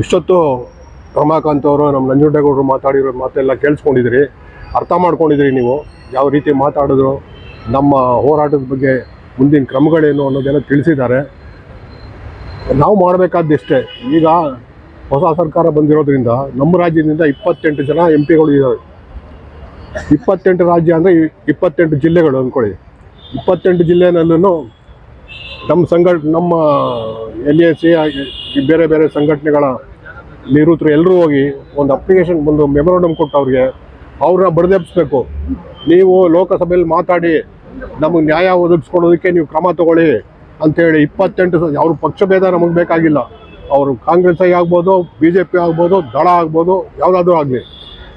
ಇಷ್ಟೊತ್ತು ರಮಾಕಾಂತ್ ಅವರು ನಮ್ಮ ನಂಜುಂಡೇಗೌಡರು ಮಾತಾಡಿರೋ ಮಾತೆಲ್ಲ ಕೇಳಿಸ್ಕೊಂಡಿದ್ದೀರಿ. ಅರ್ಥ ಮಾಡ್ಕೊಂಡಿದ್ರಿ ನೀವು. ಯಾವ ರೀತಿ ಮಾತಾಡಿದ್ರು, ನಮ್ಮ ಹೋರಾಟದ ಬಗ್ಗೆ ಮುಂದಿನ ಕ್ರಮಗಳೇನು ಅನ್ನೋದೆಲ್ಲ ತಿಳಿಸಿದ್ದಾರೆ. ನಾವು ಮಾಡಬೇಕಾದ್ದಷ್ಟೇ. ಈಗ ಹೊಸ ಸರ್ಕಾರ ಬಂದಿರೋದ್ರಿಂದ ನಮ್ಮ ರಾಜ್ಯದಿಂದ ಇಪ್ಪತ್ತೆಂಟು ಜನ ಎಂ ಪಿಗಳು ಇದ್ದಾವೆ ಇಪ್ಪತ್ತೆಂಟು ರಾಜ್ಯ ಅಂದರೆ ಇಪ್ಪತ್ತೆಂಟು ಜಿಲ್ಲೆಗಳು ಅಂದ್ಕೊಳ್ಳಿ ಇಪ್ಪತ್ತೆಂಟು ಜಿಲ್ಲೆನಲ್ಲೂ ನಮ್ಮ ಸಂಘ ನಮ್ಮ ಎಲ್ ಎ ಸಿ ಬೇರೆ ಬೇರೆ ಸಂಘಟನೆಗಳ ನಿವೃತ್ತರು ಎಲ್ಲರೂ ಹೋಗಿ ಒಂದು ಅಪ್ಲಿಕೇಶನ್ ಒಂದು ಮೆಮೊರಂಡಮ್ ಕೊಟ್ಟು ಅವ್ರಿಗೆ, ಅವ್ರನ್ನ ಬಡ್ದೆಬ್ಸ್ಬೇಕು ನೀವು ಲೋಕಸಭೆಯಲ್ಲಿ ಮಾತಾಡಿ, ನಮಗೆ ನ್ಯಾಯ ಒದಗಿಸ್ಕೊಡೋದಕ್ಕೆ ನೀವು ಕ್ರಮ ತಗೊಳ್ಳಿ ಅಂತೇಳಿ ಇಪ್ಪತ್ತೆಂಟು ಅವ್ರ ಪಕ್ಷ ಭೇದ ನಮಗೆ ಬೇಕಾಗಿಲ್ಲ. ಅವರು ಕಾಂಗ್ರೆಸ್ ಆಗ್ಬೋದು ಬಿ ಜೆ ಪಿ ಆಗ್ಬೋದು, ದಳ ಆಗ್ಬೋದು, ಯಾವುದಾದ್ರೂ ಆಗಲಿ.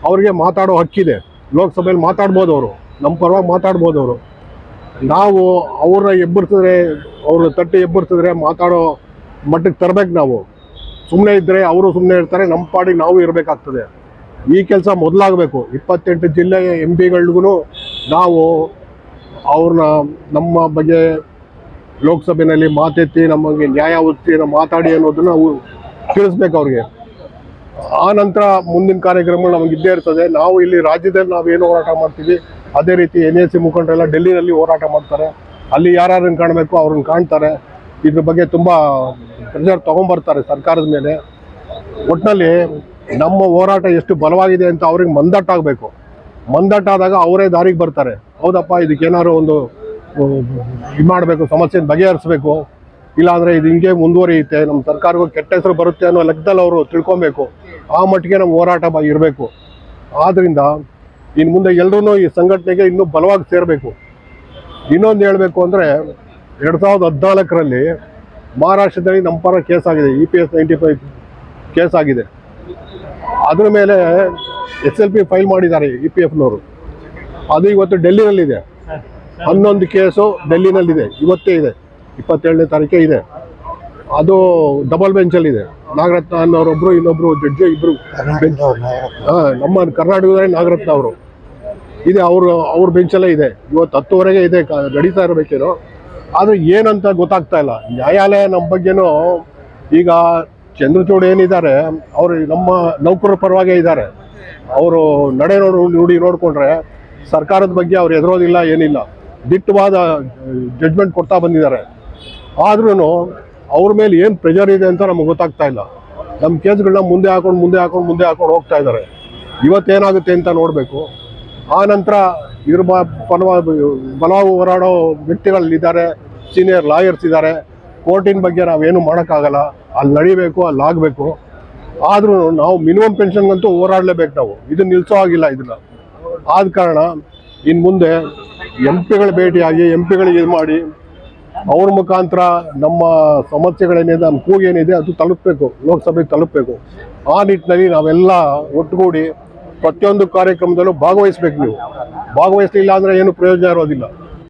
ಅವ್ರಿಗೆ ಮಾತಾಡೋ ಹಕ್ಕಿದೆ. ಲೋಕಸಭೆಯಲ್ಲಿ ಮಾತಾಡ್ಬೋದು ಅವರು. ನಮ್ಮ ಪರವಾಗಿ ಮಾತಾಡ್ಬೋದು ಅವರು. ನಾವು ಅವ್ರನ್ನ ಎಬ್ಬರ್ಸಿದ್ರೆ ಅವ್ರ ತಟ್ಟಿ ಎಬ್ಬರ್ಸಿದ್ರೆ ಮಾತಾಡೋ ಮಟ್ಟಕ್ಕೆ ತರಬೇಕು ನಾವು. ಸುಮ್ಮನೆ ಇದ್ದರೆ ಅವರು ಸುಮ್ಮನೆ ಇರ್ತಾರೆ, ನಮ್ಮ ಪಾಡಿಗೆ ನಾವು ಇರಬೇಕಾಗ್ತದೆ. ಈ ಕೆಲಸ ಮೊದಲಾಗಬೇಕು. ಇಪ್ಪತ್ತೆಂಟು ಜಿಲ್ಲೆಯ ಎಂ ಪಿಗಳಿಗೂ ನಾವು ಅವ್ರನ್ನ ನಮ್ಮ ಬಗ್ಗೆ ಲೋಕಸಭೆಯಲ್ಲಿ ಮಾತೆತ್ತಿ, ನಮಗೆ ನ್ಯಾಯ ನಾವು ಮಾತಾಡಿ ಅನ್ನೋದನ್ನು ನಾವು ತಿಳಿಸ್ಬೇಕು ಅವ್ರಿಗೆ. ಆ ನಂತರ ಮುಂದಿನ ಕಾರ್ಯಕ್ರಮಗಳು ನಮಗೆ ಇದ್ದೇ ಇರ್ತದೆ. ನಾವು ಇಲ್ಲಿ ರಾಜ್ಯದಲ್ಲಿ ನಾವು ಏನು ಹೋರಾಟ ಮಾಡ್ತೀವಿ, ಅದೇ ರೀತಿ ಎನ್ ಎಸ್ ಸಿ ಮುಖಂಡರೆಲ್ಲ ಡೆಲ್ಲಿನಲ್ಲಿ ಹೋರಾಟ ಮಾಡ್ತಾರೆ. ಅಲ್ಲಿ ಯಾರ್ಯಾರನ್ನು ಕಾಣಬೇಕು, ಅವ್ರನ್ನ ಕಾಣ್ತಾರೆ. ಇದ್ರ ಬಗ್ಗೆ ತುಂಬ ಪ್ರೆಷರ್ ತೊಗೊಂಬರ್ತಾರೆ ಸರ್ಕಾರದ ಮೇಲೆ. ಒಟ್ಟಿನಲ್ಲಿ ನಮ್ಮ ಹೋರಾಟ ಎಷ್ಟು ಬಲವಾಗಿದೆ ಅಂತ ಅವ್ರಿಗೆ ಮಂದಟ್ಟಾಗಬೇಕು ಮಂದಟ್ಟಾದಾಗ ಅವರೇ ದಾರಿಗೆ ಬರ್ತಾರೆ. ಹೌದಪ್ಪ ಇದಕ್ಕೇನಾದ್ರು ಒಂದು ಇದು ಮಾಡಬೇಕು, ಸಮಸ್ಯೆನ ಬಗೆಹರಿಸ್ಬೇಕು. ಇಲ್ಲಾಂದರೆ ಇದು ಹಿಂಗೆ ಮುಂದುವರಿಯುತ್ತೆ. ನಮ್ಮ ಸರ್ಕಾರಕ್ಕೂ ಕೆಟ್ಟ ಹೆಸರು ಬರುತ್ತೆ ಅನ್ನೋ ಲೆಕ್ಕದಲ್ಲಿ ಅವರು ತಿಳ್ಕೊಬೇಕು. ಆ ಮಟ್ಟಿಗೆ ನಮ್ಮ ಹೋರಾಟ ಇರಬೇಕು. ಆದ್ದರಿಂದ ಇನ್ನು ಮುಂದೆ ಎಲ್ಲರೂ ಈ ಸಂಘಟನೆಗೆ ಇನ್ನೂ ಬಲವಾಗಿ ಸೇರಬೇಕು. ಇನ್ನೊಂದು ಹೇಳಬೇಕು ಅಂದರೆ ಎರಡು ಸಾವಿರದ ಹದಿನಾಲ್ಕರಲ್ಲಿ ಮಹಾರಾಷ್ಟ್ರದಲ್ಲಿ ನಮ್ಮ ಪರ ಕೇಸ್ ಆಗಿದೆ E P S ninety five case ಆಗಿದೆ. ಅದ್ರ ಮೇಲೆ ಎಸ್ ಎಲ್ ಪಿ ಫೈಲ್ ಮಾಡಿದ್ದಾರೆ ಇ ಪಿ ಎಫ್ನವರು ಅದು ಇವತ್ತು ಡೆಲ್ಲಿನಲ್ಲಿದೆ. ಹನ್ನೊಂದು ಕೇಸು ಡೆಲ್ಲಿನಲ್ಲಿದೆ. ಇವತ್ತೇ ಇದೆ. ಇಪ್ಪತ್ತೇಳನೇ ತಾರೀಕೆ ಇದೆ. ಅದು ಡಬಲ್ ಬೆಂಚಲ್ಲಿದೆ ನಾಗರತ್ನ ಅನ್ನೋರೊಬ್ರು ಇನ್ನೊಬ್ರು ಜಡ್ಜಿ ಇಬ್ರು ನಮ್ಮ ಕರ್ನಾಟಕದಲ್ಲಿ ನಾಗರತ್ನ ಅವರು. ಇದೆ, ಅವರು, ಅವ್ರ ಬೆಂಚಲ್ಲೇ ಇದೆ. ಇವತ್ತು ಹತ್ತುವರೆಗೆ ಇದೆ ನಡೀತಾ ಇರಬೇಕೇನೋ. ಆದರೆ ಏನಂತ ಗೊತ್ತಾಗ್ತಾ ಇಲ್ಲ. ನ್ಯಾಯಾಲಯ ನಮ್ಮ ಬಗ್ಗೆನೂ ಈಗ ಚಂದ್ರಚೂಡ್ ಏನಿದ್ದಾರೆ, ಅವರು ನಮ್ಮ ನೌಕರರ ಪರವಾಗೇ ಇದ್ದಾರೆ. ಅವರು ನಡೆ ನೋಡು ನುಡಿ ನೋಡಿಕೊಂಡ್ರೆ ಸರ್ಕಾರದ ಬಗ್ಗೆ ಅವ್ರು ಎದುರೋದಿಲ್ಲ, ಏನಿಲ್ಲ. ದಿಟ್ಟವಾದ ಜಡ್ಜ್ಮೆಂಟ್ ಕೊಡ್ತಾ ಬಂದಿದ್ದಾರೆ. ಆದ್ರೂ ಅವ್ರ ಮೇಲೆ ಏನು ಪ್ರೆಷರ್ ಇದೆ ಅಂತ ನಮಗೆ ಗೊತ್ತಾಗ್ತಾ ಇಲ್ಲ. ನಮ್ಮ ಕೇಸ್ಗಳನ್ನ ಮುಂದೆ ಹಾಕೊಂಡು ಮುಂದೆ ಹಾಕೊಂಡು ಮುಂದೆ ಹಾಕೊಂಡು ಹೋಗ್ತಾ ಇದ್ದಾರೆ. ಇವತ್ತೇನಾಗುತ್ತೆ ಅಂತ ನೋಡಬೇಕು. ಆ ನಂತರ ಇದ್ರ ಬಲ ಪರವಾಗಿ ಬಲವಾಗಿ ಹೋರಾಡೋ ವ್ಯಕ್ತಿಗಳಿದ್ದಾರೆ ಸೀನಿಯರ್ ಲಾಯರ್ಸ್ ಇದ್ದಾರೆ. ಕೋರ್ಟಿನ ಬಗ್ಗೆ ನಾವೇನು ಮಾಡೋಕ್ಕಾಗಲ್ಲ. ಅಲ್ಲಿ ನಡಿಬೇಕು, ಅಲ್ಲಿ ಆಗಬೇಕು. ಆದರೂ ನಾವು ಮಿನಿಮಮ್ ಪೆನ್ಷನ್ಗಂತೂ ಹೋರಾಡಲೇಬೇಕು ನಾವು. ಇದು ನಿಲ್ಲಿಸೋ ಆಗಿಲ್ಲ ಇದನ್ನ. ಆದ ಕಾರಣ ಇನ್ನು ಮುಂದೆ ಎಂ ಪಿಗಳು ಭೇಟಿಯಾಗಿ ಎಂ ಪಿಗಳಿಗೆ ಇದು ಮಾಡಿ, ಅವ್ರ ಮುಖಾಂತರ ನಮ್ಮ ಸಮಸ್ಯೆಗಳೇನಿದೆ, ನಮ್ಮ ಕೂಗೇನಿದೆ, ಅದು ತಲುಪಬೇಕು. ಲೋಕಸಭೆಗೆ ತಲುಪಬೇಕು. ಆ ನಿಟ್ಟಿನಲ್ಲಿ ನಾವೆಲ್ಲ ಒಟ್ಟುಗೂಡಿ ಪ್ರತಿಯೊಂದು ಕಾರ್ಯಕ್ರಮದಲ್ಲೂ ಭಾಗವಹಿಸ್ಬೇಕು ನೀವು. ಭಾಗವಹಿಸಲಿಲ್ಲ ಅಂದ್ರೆ ಏನು ಪ್ರಯೋಜನ ಇರೋದಿಲ್ಲ.